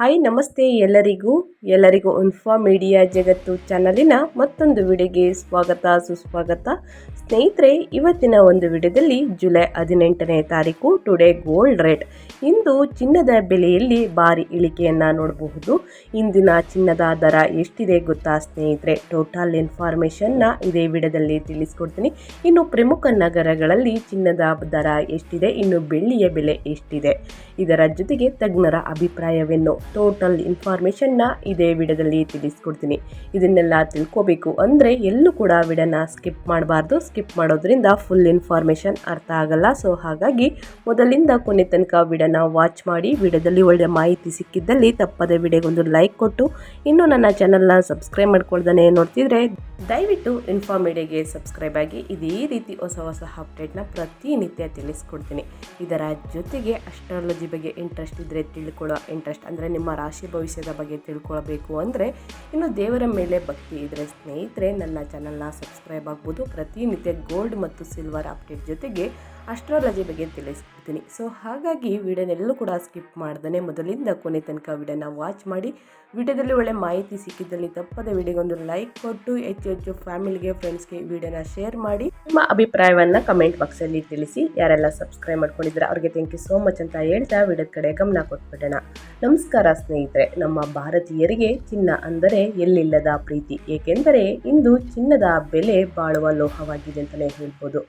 Hi, ನಮಸ್ತೆ ಎಲ್ಲರಿಗೂ. ಎಲ್ಲರಿಗೂ ಇನ್ಫಾ ಮೀಡಿಯಾ ಜಗತ್ತು ಚಾನಲಿನ ಮತ್ತೊಂದು ವಿಡಿಯೋಗೆ ಸ್ವಾಗತ, ಸುಸ್ವಾಗತ. ಸ್ನೇಹಿತರೆ, ಇವತ್ತಿನ ಒಂದು ವಿಡಿಯೋದಲ್ಲಿ ಜುಲೈ ಹದಿನೆಂಟನೇ ತಾರೀಕು ಟುಡೇ ಗೋಲ್ಡ್ ರೇಟ್ ಇಂದು ಚಿನ್ನದ ಬೆಲೆಯಲ್ಲಿ ಭಾರಿ ಇಳಿಕೆಯನ್ನು ನೋಡಬಹುದು. ಇಂದಿನ ಚಿನ್ನದ ದರ ಎಷ್ಟಿದೆ ಗೊತ್ತಾ ಸ್ನೇಹಿತರೆ? ಟೋಟಲ್ ಇನ್ಫಾರ್ಮೇಷನ್ನ ಇದೇ ವಿಡಿಯೋದಲ್ಲಿ ತಿಳಿಸ್ಕೊಡ್ತೀನಿ. ಇನ್ನು ಪ್ರಮುಖ ನಗರಗಳಲ್ಲಿ ಚಿನ್ನದ ದರ ಎಷ್ಟಿದೆ? ಇನ್ನು ಬೆಳ್ಳಿಯ ಬೆಲೆ ಎಷ್ಟಿದೆ? ಇದರ ಜೊತೆಗೆ ತಜ್ಞರ ಅಭಿಪ್ರಾಯವೇನು? ಟೋಟಲ್ ಇನ್ಫಾರ್ಮೇಷನ್ನ ಇದೇ ವಿಡಿಯೋದಲ್ಲಿ ತಿಳಿಸ್ಕೊಡ್ತೀನಿ. ಇದನ್ನೆಲ್ಲ ತಿಳ್ಕೋಬೇಕು ಅಂದರೆ ಎಲ್ಲೂ ಕೂಡ ವಿಡಿಯೋನ ಸ್ಕಿಪ್ ಮಾಡಬಾರ್ದು. ಸ್ಕಿಪ್ ಮಾಡೋದ್ರಿಂದ ಫುಲ್ ಇನ್ಫಾರ್ಮೇಷನ್ ಅರ್ಥ ಆಗಲ್ಲ. ಸೊ ಹಾಗಾಗಿ ಮೊದಲಿಂದ ಕೊನೆ ತನಕ ವಿಡಿಯೋನ ವಾಚ್ ಮಾಡಿ, ವಿಡಿಯೋದಲ್ಲಿ ಒಳ್ಳೆಯ ಮಾಹಿತಿ ಸಿಕ್ಕಿದ್ದಲ್ಲಿ ತಪ್ಪದೆ ವಿಡಿಯೋಗೊಂದು ಲೈಕ್ ಕೊಟ್ಟು, ಇನ್ನು ನನ್ನ ಚಾನಲ್ನ ಸಬ್ಸ್ಕ್ರೈಬ್ ಮಾಡ್ಕೊಳ್ದೇ ನೋಡ್ತಿದ್ರೆ ದಯವಿಟ್ಟು ಇನ್ಫಾರ್ಮೇಡಿಯಾಗೆ ಸಬ್ಸ್ಕ್ರೈಬ್ ಆಗಿ ಇದೇ ರೀತಿ ಹೊಸ ಹೊಸ ಅಪ್ಡೇಟ್ನ ಪ್ರತಿನಿತ್ಯ ತಿಳಿಸ್ಕೊಡ್ತೀನಿ. ಇದರ ಜೊತೆಗೆ ಅಸ್ಟ್ರಾಲಜಿ ಬಗ್ಗೆ ಇಂಟ್ರೆಸ್ಟ್ ಇದ್ದರೆ ತಿಳ್ಕೊಳ್ಳೋ. ಇಂಟ್ರೆಸ್ಟ್ ಅಂದರೆ ನಿಮ್ಮ ರಾಶಿ ಭವಿಷ್ಯದ ಬಗ್ಗೆ ತಿಳ್ಕೊಳ್ಬೇಕು ಅಂದರೆ ಇನ್ನು ದೇವರ ಮೇಲೆ ಭಕ್ತಿ ಇದ್ದರೆ ಸ್ನೇಹಿತರೆ, ನನ್ನ ಚಾನಲ್ನ ಸಬ್ಸ್ಕ್ರೈಬ್ ಆಗ್ಬೋದು. ಪ್ರತಿನಿತ್ಯ ಗೋಲ್ಡ್ ಮತ್ತು ಸಿಲ್ವರ್ ಅಪ್ಡೇಟ್ ಜೊತೆಗೆ ಅಸ್ಟ್ರಾಲಜಿ ಬಗ್ಗೆ ತಿಳಿಸ್ಕೊಡ್ತೀನಿ ಸೊ ಹಾಗಾಗಿ ವಿಡಿಯೋನೆಲ್ಲೂ ಕೂಡ ಸ್ಕಿಪ್ ಮಾಡ್ದೇ ಮೊದಲಿಂದ ಕೊನೆ ತನಕ ವಿಡಿಯೋನ ವಾಚ್ ಮಾಡಿ. ವಿಡಿಯೋದಲ್ಲಿ ಒಳ್ಳೆ ಮಾಹಿತಿ ಸಿಕ್ಕಿದ್ದಲ್ಲಿ ತಪ್ಪದೆ ವಿಡಿಯೋಗೊಂದು ಲೈಕ್ ಕೊಟ್ಟು, ಹೆಚ್ಚು ಹೆಚ್ಚು ಫ್ಯಾಮಿಲಿಗೆ ಫ್ರೆಂಡ್ಸ್ಗೆ ವಿಡಿಯೋನ ಶೇರ್ ಮಾಡಿ. ನಿಮ್ಮ ಅಭಿಪ್ರಾಯವನ್ನು ಕಮೆಂಟ್ ಬಾಕ್ಸಲ್ಲಿ ತಿಳಿಸಿ. ಯಾರೆಲ್ಲ ಸಬ್ಸ್ಕ್ರೈಬ್ ಮಾಡ್ಕೊಂಡಿದ್ರೆ ಅವ್ರಿಗೆ ಥ್ಯಾಂಕ್ ಯು ಸೋ ಮಚ್ ಅಂತ ಹೇಳ್ತಾ ವಿಡಿಯೋದ ಕಡೆ ಗಮನ ಕೊಟ್ಬಿಡೋಣ. ನಮಸ್ಕಾರ ಸ್ನೇಹಿತರೆ, ನಮ್ಮ ಭಾರತೀಯರಿಗೆ ಚಿನ್ನ ಅಂದರೆ ಎಲ್ಲಿಲ್ಲದ ಪ್ರೀತಿ. ಏಕೆಂದರೆ ಇಂದು ಚಿನ್ನದ ಬೆಲೆ ಬಾಳುವ ಲೋಹವಾಗಿದೆ ಅಂತಲೇ ಹೇಳ್ಬೋದು.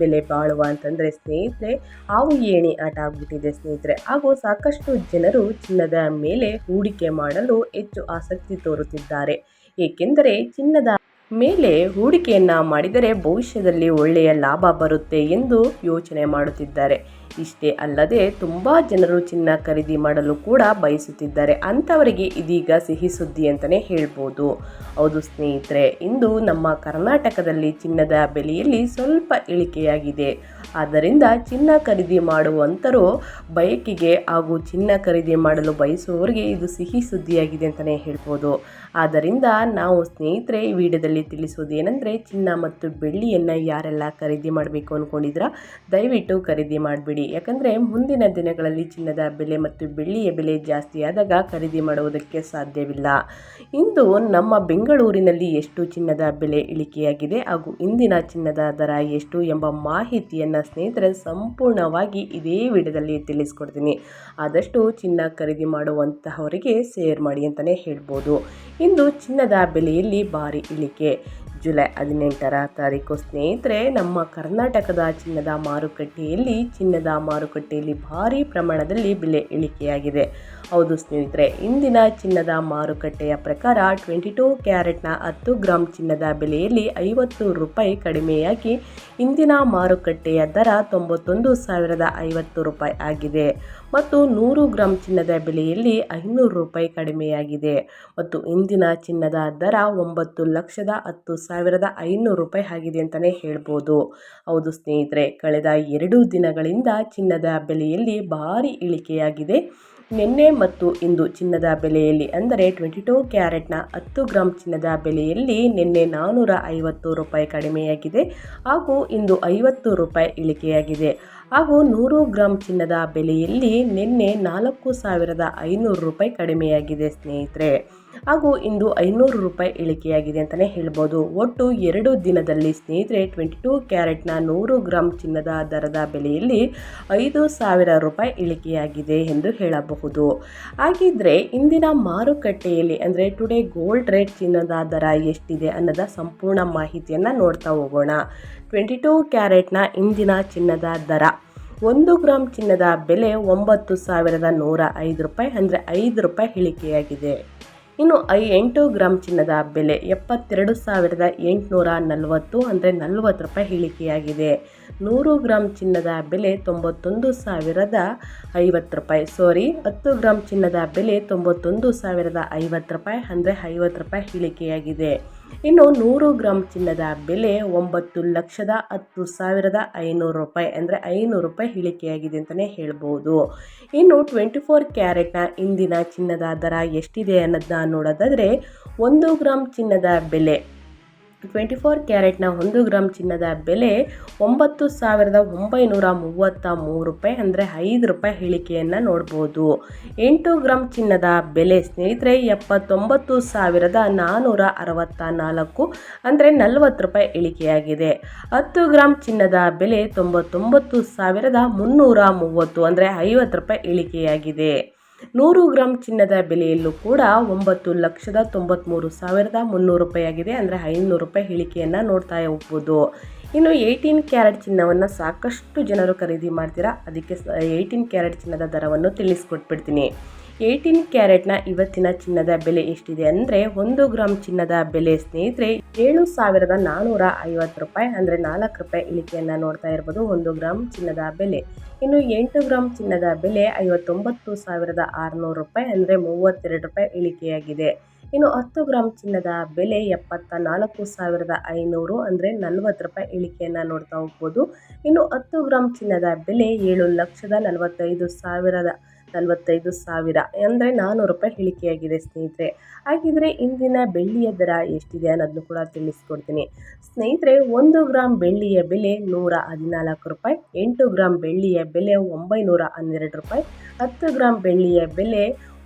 ಬೆಲೆ ಬಾಳುವ ಅಂತಂದರೆ ಸ್ನೇಹಿತರೆ, ಹಾವು ಏಣಿ ಆಟ ಆಗ್ಬಿಟ್ಟಿದೆ ಸ್ನೇಹಿತರೆ. ಹಾಗೂ ಸಾಕಷ್ಟು ಜನರು ಚಿನ್ನದ ಮೇಲೆ ಹೂಡಿಕೆ ಮಾಡಲು ಹೆಚ್ಚು ಆಸಕ್ತಿ ತೋರುತ್ತಿದ್ದಾರೆ. ಏಕೆಂದರೆ ಚಿನ್ನದ ಮೇಲೆ ಹೂಡಿಕೆಯನ್ನ ಮಾಡಿದರೆ ಭವಿಷ್ಯದಲ್ಲಿ ಒಳ್ಳೆಯ ಲಾಭ ಬರುತ್ತೆ ಎಂದು ಯೋಚನೆ ಮಾಡುತ್ತಿದ್ದಾರೆ. ಇಷ್ಟೇ ಅಲ್ಲದೆ ತುಂಬ ಜನರು ಚಿನ್ನ ಖರೀದಿ ಮಾಡಲು ಕೂಡ ಬಯಸುತ್ತಿದ್ದಾರೆ. ಅಂಥವರಿಗೆ ಇದೀಗ ಸಿಹಿ ಸುದ್ದಿ ಅಂತಲೇ ಹೇಳ್ಬೋದು. ಹೌದು ಸ್ನೇಹಿತರೆ, ಇಂದು ನಮ್ಮ ಕರ್ನಾಟಕದಲ್ಲಿ ಚಿನ್ನದ ಬೆಲೆಯಲ್ಲಿ ಸ್ವಲ್ಪ ಇಳಿಕೆಯಾಗಿದೆ. ಆದ್ದರಿಂದ ಚಿನ್ನ ಖರೀದಿ ಮಾಡುವಂಥರು ಬಯಕೆಗೆ ಹಾಗೂ ಚಿನ್ನ ಖರೀದಿ ಮಾಡಲು ಬಯಸುವವರಿಗೆ ಇದು ಸಿಹಿ ಸುದ್ದಿಯಾಗಿದೆ ಅಂತಲೇ ಹೇಳ್ಬೋದು. ಆದ್ದರಿಂದ ನಾವು ಸ್ನೇಹಿತರೆ, ಈ ವಿಡಿಯೋದಲ್ಲಿ ಏನಂದರೆ, ಚಿನ್ನ ಮತ್ತು ಬೆಳ್ಳಿಯನ್ನು ಯಾರೆಲ್ಲ ಖರೀದಿ ಮಾಡಬೇಕು ಅಂದ್ಕೊಂಡಿದ್ರ ದಯವಿಟ್ಟು ಖರೀದಿ ಮಾಡಿಬಿಡಿ. ಯಾಕಂದರೆ ಮುಂದಿನ ದಿನಗಳಲ್ಲಿ ಚಿನ್ನದ ಬೆಲೆ ಮತ್ತು ಬೆಳ್ಳಿಯ ಬೆಲೆ ಜಾಸ್ತಿಯಾದಾಗ ಖರೀದಿ ಮಾಡುವುದಕ್ಕೆ ಸಾಧ್ಯವಿಲ್ಲ. ಇಂದು ನಮ್ಮ ಬೆಂಗಳೂರಿನಲ್ಲಿ ಎಷ್ಟು ಚಿನ್ನದ ಬೆಲೆ ಇಳಿಕೆಯಾಗಿದೆ ಹಾಗೂ ಇಂದಿನ ಚಿನ್ನದ ದರ ಎಷ್ಟು ಎಂಬ ಮಾಹಿತಿಯನ್ನು ಸ್ನೇಹಿತರೆ ಸಂಪೂರ್ಣವಾಗಿ ಇದೇ ವಿಡಿಯೋದಲ್ಲಿ ತಿಳಿಸ್ಕೊಡ್ತೀನಿ. ಆದಷ್ಟು ಚಿನ್ನ ಖರೀದಿ ಮಾಡುವಂತಹವರಿಗೆ ಶೇರ್ ಮಾಡಿ ಅಂತಲೇ ಹೇಳ್ಬೋದು. ಇಂದು ಚಿನ್ನದ ಬೆಲೆಯಲ್ಲಿ ಭಾರಿ ಇಳಿಕೆ. ಜುಲೈ ಹದಿನೆಂಟರ ತಾರೀಕು ಸ್ನೇಹಿತರೆ, ನಮ್ಮ ಕರ್ನಾಟಕದ ಚಿನ್ನದ ಮಾರುಕಟ್ಟೆಯಲ್ಲಿ ಚಿನ್ನದ ಮಾರುಕಟ್ಟೆಯಲ್ಲಿ ಭಾರೀ ಪ್ರಮಾಣದಲ್ಲಿ ಬೆಲೆ ಇಳಿಕೆಯಾಗಿದೆ. ಹೌದು ಸ್ನೇಹಿತರೆ, ಇಂದಿನ ಚಿನ್ನದ ಮಾರುಕಟ್ಟೆಯ ಪ್ರಕಾರ ಟ್ವೆಂಟಿ ಟೂ ಕ್ಯಾರೆಟ್ನ ಹತ್ತು ಗ್ರಾಮ್ ಚಿನ್ನದ ಬೆಲೆಯಲ್ಲಿ ಐವತ್ತು ರೂಪಾಯಿ ಕಡಿಮೆಯಾಗಿ ಇಂದಿನ ಮಾರುಕಟ್ಟೆಯ ದರ ತೊಂಬತ್ತೊಂದು ಸಾವಿರದ ಐವತ್ತು ರೂಪಾಯಿ ಆಗಿದೆ. ಮತ್ತು ನೂರು ಗ್ರಾಮ್ ಚಿನ್ನದ ಬೆಲೆಯಲ್ಲಿ ಐನೂರು ರೂಪಾಯಿ ಕಡಿಮೆಯಾಗಿದೆ. ಮತ್ತು ಇಂದಿನ ಚಿನ್ನದ ದರ ಒಂಬತ್ತು ಲಕ್ಷದ ಹತ್ತು ಸಾವಿರದ ಐನೂರು ರೂಪಾಯಿ ಆಗಿದೆ ಅಂತಲೇ ಹೇಳ್ಬೋದು. ಹೌದು ಸ್ನೇಹಿತರೆ, ಕಳೆದ ಎರಡು ದಿನಗಳಿಂದ ಚಿನ್ನದ ಬೆಲೆಯಲ್ಲಿ ಭಾರಿ ಇಳಿಕೆಯಾಗಿದೆ. ನಿನ್ನೆ ಮತ್ತು ಇಂದು ಚಿನ್ನದ ಬೆಲೆಯಲ್ಲಿ ಅಂದರೆ ಟ್ವೆಂಟಿ ಟೂ ಕ್ಯಾರೆಟ್ನ ಹತ್ತು ಗ್ರಾಮ್ ಚಿನ್ನದ ಬೆಲೆಯಲ್ಲಿ ನಿನ್ನೆ ನಾನ್ನೂರ ಐವತ್ತು ರೂಪಾಯಿ ಕಡಿಮೆಯಾಗಿದೆ ಹಾಗೂ ಇಂದು ಐವತ್ತು ರೂಪಾಯಿ ಇಳಿಕೆಯಾಗಿದೆ. ಹಾಗೂ ನೂರು ಗ್ರಾಂ ಚಿನ್ನದ ಬೆಲೆಯಲ್ಲಿ ನಿನ್ನೆ ನಾಲ್ಕು ಸಾವಿರದ ಐನೂರು ರೂಪಾಯಿ ಕಡಿಮೆಯಾಗಿದೆ ಸ್ನೇಹಿತರೆ. ಹಾಗೂ ಇಂದು ಐನೂರು ರೂಪಾಯಿ ಇಳಿಕೆಯಾಗಿದೆ ಅಂತಲೇ ಹೇಳ್ಬೋದು. ಒಟ್ಟು ಎರಡು ದಿನದಲ್ಲಿ ಸ್ನೇಹಿತರೆ ಟ್ವೆಂಟಿ ಟೂ ಕ್ಯಾರೆಟ್ನ ನೂರು ಗ್ರಾಮ್ ಚಿನ್ನದ ದರದ ಬೆಲೆಯಲ್ಲಿ ಐದು ಸಾವಿರ ರೂಪಾಯಿ ಇಳಿಕೆಯಾಗಿದೆ ಎಂದು ಹೇಳಬಹುದು. ಹಾಗಿದ್ರೆ ಇಂದಿನ ಮಾರುಕಟ್ಟೆಯಲ್ಲಿ ಅಂದರೆ ಟುಡೇ ಗೋಲ್ಡ್ ರೇಟ್ ಚಿನ್ನದ ದರ ಎಷ್ಟಿದೆ ಅನ್ನೋದ ಸಂಪೂರ್ಣ ಮಾಹಿತಿಯನ್ನು ನೋಡ್ತಾ ಹೋಗೋಣ. ಟ್ವೆಂಟಿ ಟೂ ಕ್ಯಾರೆಟ್ನ ಇಂದಿನ ಚಿನ್ನದ ದರ ಒಂದು ಗ್ರಾಮ್ ಚಿನ್ನದ ಬೆಲೆ ಒಂಬತ್ತು ಸಾವಿರದ ನೂರ ಐದು ರೂಪಾಯಿ ಅಂದರೆ ಐದು ರೂಪಾಯಿ ಇಳಿಕೆಯಾಗಿದೆ. ಇನ್ನು ಐ ಎಂಟು ಗ್ರಾಮ್ ಚಿನ್ನದ ಬೆಲೆ ಎಪ್ಪತ್ತೆರಡು ಸಾವಿರದ ಎಂಟುನೂರ ನಲವತ್ತು ಅಂದರೆ ನಲವತ್ತು ರೂಪಾಯಿ ಇಳಿಕೆಯಾಗಿದೆ ನೂರು ಗ್ರಾಮ್ ಚಿನ್ನದ ಬೆಲೆ ತೊಂಬತ್ತೊಂದು ಸಾವಿರದ ಐವತ್ತು ರೂಪಾಯಿ. ಸಾರಿ ಹತ್ತು ಗ್ರಾಮ್ ಚಿನ್ನದ ಬೆಲೆ ತೊಂಬತ್ತೊಂದು ಸಾವಿರದ ಐವತ್ತು ರೂಪಾಯಿ ಅಂದರೆ ಐವತ್ತು ರೂಪಾಯಿ ಇಳಿಕೆಯಾಗಿದೆ ಇನ್ನು ನೂರು ಗ್ರಾಮ್ ಚಿನ್ನದ ಬೆಲೆ ಒಂಬತ್ತು ಲಕ್ಷದ ಹತ್ತು ಸಾವಿರದ ಐನೂರು ರೂಪಾಯಿ ಅಂದರೆ ಐನೂರು ರೂಪಾಯಿ ಇಳಿಕೆಯಾಗಿದೆ ಅಂತಲೇ ಹೇಳ್ಬೋದು. ಇನ್ನು ಟ್ವೆಂಟಿ ಫೋರ್ ಕ್ಯಾರೆಟ್ನ ಇಂದಿನ ಚಿನ್ನದ ದರ ಎಷ್ಟಿದೆ ಅನ್ನೋದನ್ನ ನೋಡೋದಾದರೆ ಒಂದು ಗ್ರಾಮ್ ಚಿನ್ನದ ಬೆಲೆ ಟ್ವೆಂಟಿ ಫೋರ್ ಕ್ಯಾರೆಟ್ನ ಒಂದು ಗ್ರಾಮ್ ಚಿನ್ನದ ಬೆಲೆ ಒಂಬತ್ತು ಸಾವಿರದ ಒಂಬೈನೂರ ಮೂವತ್ತ ಮೂರು ರೂಪಾಯಿ ಅಂದರೆ ಐದು ರೂಪಾಯಿ ಇಳಿಕೆಯನ್ನು ನೋಡ್ಬೋದು. ಎಂಟು ಗ್ರಾಮ್ ಚಿನ್ನದ ಬೆಲೆ ಸ್ನೇಹಿತರೆ ಎಪ್ಪತ್ತೊಂಬತ್ತು ಸಾವಿರದ ನಾನ್ನೂರ ಅರವತ್ತ ನಾಲ್ಕು ಅಂದರೆ ನಲವತ್ತು ರೂಪಾಯಿ ಇಳಿಕೆಯಾಗಿದೆ ಹತ್ತು ಗ್ರಾಮ್ ಚಿನ್ನದ ಬೆಲೆ ತೊಂಬತ್ತೊಂಬತ್ತು ಸಾವಿರದ ಮುನ್ನೂರ ಮೂವತ್ತು ಅಂದರೆ ಐವತ್ತು ರೂಪಾಯಿ ಇಳಿಕೆಯಾಗಿದೆ ನೂರು ಗ್ರಾಮ್ ಚಿನ್ನದ ಬೆಲೆಯಲ್ಲೂ ಕೂಡ ಒಂಬತ್ತು ಲಕ್ಷದ ತೊಂಬತ್ತ್ಮೂರು ಸಾವಿರದ ಮುನ್ನೂರು ರೂಪಾಯಿ ಆಗಿದೆ ಅಂದರೆ ಐನೂರು ರೂಪಾಯಿ ಇಳಿಕೆಯನ್ನು ನೋಡ್ತಾ ಹೋಗ್ಬೋದು. ಇನ್ನು ಏಯ್ಟೀನ್ ಕ್ಯಾರೆಟ್ ಚಿನ್ನವನ್ನು ಸಾಕಷ್ಟು ಜನರು ಖರೀದಿ ಮಾಡ್ತೀರಾ? ಅದಕ್ಕೆ ಏಯ್ಟೀನ್ ಕ್ಯಾರೆಟ್ ಚಿನ್ನದ ದರವನ್ನು ತಿಳಿಸ್ಕೊಟ್ಬಿಡ್ತೀನಿ. ಏಯ್ಟೀನ್ ಕ್ಯಾರೆಟ್ನ ಇವತ್ತಿನ ಚಿನ್ನದ ಬೆಲೆ ಎಷ್ಟಿದೆ ಅಂದರೆ ಒಂದು ಗ್ರಾಮ್ ಚಿನ್ನದ ಬೆಲೆ ಸ್ನೇಹಿತರೆ, ಏಳು ಸಾವಿರದ ನಾನ್ನೂರ ಐವತ್ತು ರೂಪಾಯಿ ಅಂದರೆ ನಾಲ್ಕು ರೂಪಾಯಿ ಇಳಿಕೆಯನ್ನು ನೋಡ್ತಾ ಇರ್ಬೋದು ಒಂದು ಗ್ರಾಮ್ ಚಿನ್ನದ ಬೆಲೆ. ಇನ್ನು ಎಂಟು ಗ್ರಾಮ್ ಚಿನ್ನದ ಬೆಲೆ ಐವತ್ತೊಂಬತ್ತು ಸಾವಿರದ ಆರುನೂರು ರೂಪಾಯಿ ಅಂದರೆ ಮೂವತ್ತೆರಡು ರೂಪಾಯಿ ಇಳಿಕೆಯಾಗಿದೆ. ಇನ್ನು ಹತ್ತು ಗ್ರಾಮ್ ಚಿನ್ನದ ಬೆಲೆ ಎಪ್ಪತ್ತ ನಾಲ್ಕು ಸಾವಿರದ ಐನೂರು ಅಂದರೆ ನಲವತ್ತು ರೂಪಾಯಿ ಇಳಿಕೆಯನ್ನು ನೋಡ್ತಾ ಹೋಗ್ಬೋದು. ಇನ್ನು ಹತ್ತು ಗ್ರಾಮ್ ಚಿನ್ನದ ಬೆಲೆ ಏಳು ಲಕ್ಷದ ನಲವತ್ತೈದು ಸಾವಿರದ ನಲವತ್ತೈದು ಸಾವಿರ ಅಂದರೆ ನಾನ್ನೂರು ರೂಪಾಯಿ ಇಳಿಕೆಯಾಗಿದೆ ಸ್ನೇಹಿತರೆ. ಹಾಗಿದ್ರೆ ಇಂದಿನ ಬೆಳ್ಳಿಯ ದರ ಎಷ್ಟಿದೆ ಅನ್ನೋದನ್ನು ಕೂಡ ತಿಳಿಸ್ಕೊಡ್ತೀನಿ. ಸ್ನೇಹಿತರೆ, ಒಂದು ಗ್ರಾಮ್ ಬೆಳ್ಳಿಯ ಬೆಲೆ ನೂರ ಹದಿನಾಲ್ಕು ರೂಪಾಯಿ, ಎಂಟು ಗ್ರಾಮ್ ಬೆಳ್ಳಿಯ ಬೆಲೆ ಒಂಬೈನೂರ ಹನ್ನೆರಡು ರೂಪಾಯಿ, ಹತ್ತು ಗ್ರಾಮ್ ಬೆಳ್ಳಿಯ ಬೆಲೆ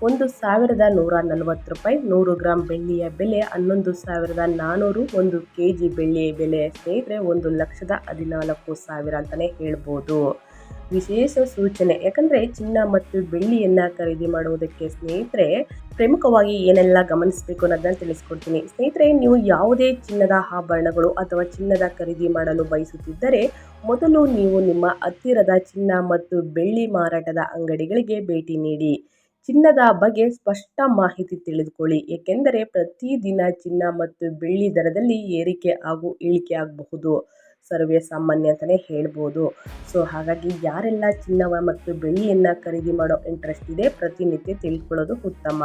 ಒಂದು ಸಾವಿರದ ನೂರ ನಲವತ್ತು ರೂಪಾಯಿ, ನೂರು ಗ್ರಾಮ್ ಬೆಳ್ಳಿಯ ಬೆಲೆ ಹನ್ನೊಂದು ಸಾವಿರದ ನಾನ್ನೂರು ಒಂದು ಕೆ ಜಿ ಬೆಳ್ಳಿಯ ಬೆಲೆ ಸ್ನೇಹಿತರೆ, ಒಂದು ಲಕ್ಷದ ಹದಿನಾಲ್ಕು ಸಾವಿರ ಅಂತಲೇ ಹೇಳ್ಬೋದು. ವಿಶೇಷ ಸೂಚನೆ. ಯಾಕಂದರೆ ಚಿನ್ನ ಮತ್ತು ಬೆಳ್ಳಿಯನ್ನು ಖರೀದಿ ಮಾಡುವುದಕ್ಕೆ ಸ್ನೇಹಿತರೆ ಪ್ರಮುಖವಾಗಿ ಏನೆಲ್ಲ ಗಮನಿಸಬೇಕು ಅನ್ನೋದನ್ನು ತಿಳಿಸ್ಕೊಡ್ತೀನಿ. ಸ್ನೇಹಿತರೆ, ನೀವು ಯಾವುದೇ ಚಿನ್ನದ ಆಭರಣಗಳು ಅಥವಾ ಚಿನ್ನದ ಖರೀದಿ ಮಾಡಲು ಬಯಸುತ್ತಿದ್ದರೆ ಮೊದಲು ನೀವು ನಿಮ್ಮ ಹತ್ತಿರದ ಚಿನ್ನ ಮತ್ತು ಬೆಳ್ಳಿ ಮಾರಾಟದ ಅಂಗಡಿಗಳಿಗೆ ಭೇಟಿ ನೀಡಿ. ಚಿನ್ನದ ಬಗ್ಗೆ ಸ್ಪಷ್ಟ ಮಾಹಿತಿ ತಿಳಿದುಕೊಳ್ಳಿ. ಏಕೆಂದರೆ ಪ್ರತಿದಿನ ಚಿನ್ನ ಮತ್ತು ಬೆಳ್ಳಿ ದರದಲ್ಲಿ ಏರಿಕೆ ಹಾಗೂ ಇಳಿಕೆ ಆಗಬಹುದು. ಸರ್ವೇ ಸಾಮಾನ್ಯ ಅಂತಲೇ ಹೇಳ್ಬೋದು. ಸೊ ಹಾಗಾಗಿ ಯಾರೆಲ್ಲ ಚಿನ್ನವ ಮತ್ತು ಬೆಳ್ಳಿಯನ್ನು ಖರೀದಿ ಮಾಡೋ ಇಂಟ್ರೆಸ್ಟ್ ಇದೆ, ಪ್ರತಿನಿತ್ಯ ತಿಳ್ಕೊಳ್ಳೋದು ಉತ್ತಮ.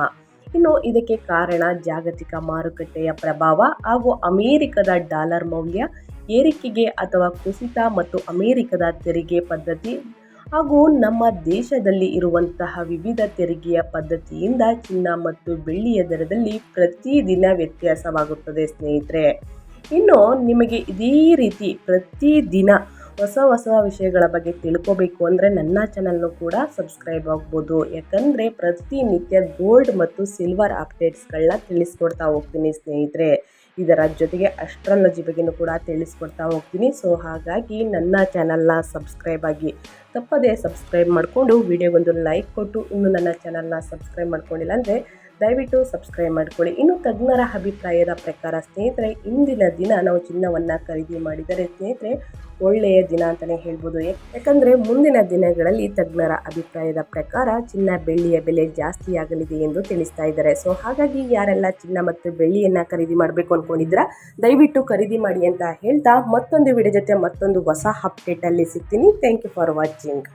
ಇನ್ನು ಇದಕ್ಕೆ ಕಾರಣ ಜಾಗತಿಕ ಮಾರುಕಟ್ಟೆಯ ಪ್ರಭಾವ ಹಾಗೂ ಅಮೇರಿಕದ ಡಾಲರ್ ಮೌಲ್ಯ, ಏರಿಕೆಗೆ ಅಥವಾ ಕುಸಿತ ಮತ್ತು ಅಮೇರಿಕದ ತೆರಿಗೆ ಪದ್ಧತಿ ಹಾಗೂ ನಮ್ಮ ದೇಶದಲ್ಲಿ ಇರುವಂತಹ ವಿವಿಧ ತೆರಿಗೆಯ ಪದ್ಧತಿಯಿಂದ ಚಿನ್ನ ಮತ್ತು ಬೆಳ್ಳಿಯ ದರದಲ್ಲಿ ಪ್ರತಿದಿನ ವ್ಯತ್ಯಾಸವಾಗುತ್ತದೆ ಸ್ನೇಹಿತರೆ. ಇನ್ನು ನಿಮಗೆ ಇದೇ ರೀತಿ ಪ್ರತಿದಿನ ಹೊಸ ಹೊಸ ವಿಷಯಗಳ ಬಗ್ಗೆ ತಿಳ್ಕೋಬೇಕು ಅಂದರೆ ನನ್ನ ಚಾನಲ್ನು ಕೂಡ ಸಬ್ಸ್ಕ್ರೈಬ್ ಆಗ್ಬೋದು. ಯಾಕಂದರೆ ಪ್ರತಿನಿತ್ಯ ಗೋಲ್ಡ್ ಮತ್ತು ಸಿಲ್ವರ್ ಅಪ್ಡೇಟ್ಸ್ಗಳನ್ನ ತಿಳಿಸ್ಕೊಡ್ತಾ ಹೋಗ್ತೀನಿ ಸ್ನೇಹಿತರೆ. ಇದರ ಜೊತೆಗೆ ಅಸ್ಟ್ರಾಲಜಿ ಬಗ್ಗೆಯೂ ಕೂಡ ತಿಳಿಸ್ಕೊಡ್ತಾ ಹೋಗ್ತೀನಿ. ಸೊ ಹಾಗಾಗಿ ನನ್ನ ಚಾನಲ್ನ ಸಬ್ಸ್ಕ್ರೈಬ್ ಆಗಿ ತಪ್ಪದೇ ಸಬ್ಸ್ಕ್ರೈಬ್ ಮಾಡಿಕೊಂಡು ವಿಡಿಯೋಗೊಂದು ಲೈಕ್ ಕೊಟ್ಟು ಇನ್ನು ನನ್ನ ಚಾನಲ್ನ ಸಬ್ಸ್ಕ್ರೈಬ್ ಮಾಡ್ಕೊಂಡಿಲ್ಲ ಅಂದರೆ ದಯವಿಟ್ಟು ಸಬ್ಸ್ಕ್ರೈಬ್ ಮಾಡ್ಕೊಳ್ಳಿ. ಇನ್ನು ತಜ್ಞರ ಅಭಿಪ್ರಾಯದ ಪ್ರಕಾರ ಸ್ನೇಹಿತರೆ, ಇಂದಿನ ದಿನ ನಾವು ಚಿನ್ನವನ್ನು ಖರೀದಿ ಮಾಡಿದರೆ ಸ್ನೇಹಿತರೆ, ಒಳ್ಳೆಯ ದಿನ ಅಂತಲೇ ಹೇಳ್ಬೋದು. ಯಾಕಂದರೆ ಮುಂದಿನ ದಿನಗಳಲ್ಲಿ ತಜ್ಞರ ಅಭಿಪ್ರಾಯದ ಪ್ರಕಾರ ಚಿನ್ನ ಬೆಳ್ಳಿಯ ಬೆಲೆ ಜಾಸ್ತಿಯಾಗಲಿದೆ ಎಂದು ತಿಳಿಸ್ತಾ ಇದ್ದಾರೆ. ಸೊ ಹಾಗಾಗಿ ಯಾರೆಲ್ಲ ಚಿನ್ನ ಮತ್ತು ಬೆಳ್ಳಿಯನ್ನು ಖರೀದಿ ಮಾಡಬೇಕು ಅಂದ್ಕೊಂಡಿದ್ರ ದಯವಿಟ್ಟು ಖರೀದಿ ಮಾಡಿ ಅಂತ ಹೇಳ್ತಾ ಮತ್ತೊಂದು ವಿಡಿಯೋ ಜೊತೆ ಮತ್ತೊಂದು ಹೊಸ ಅಪ್ಡೇಟಲ್ಲಿ ಸಿಗ್ತೀನಿ. Thank you for watching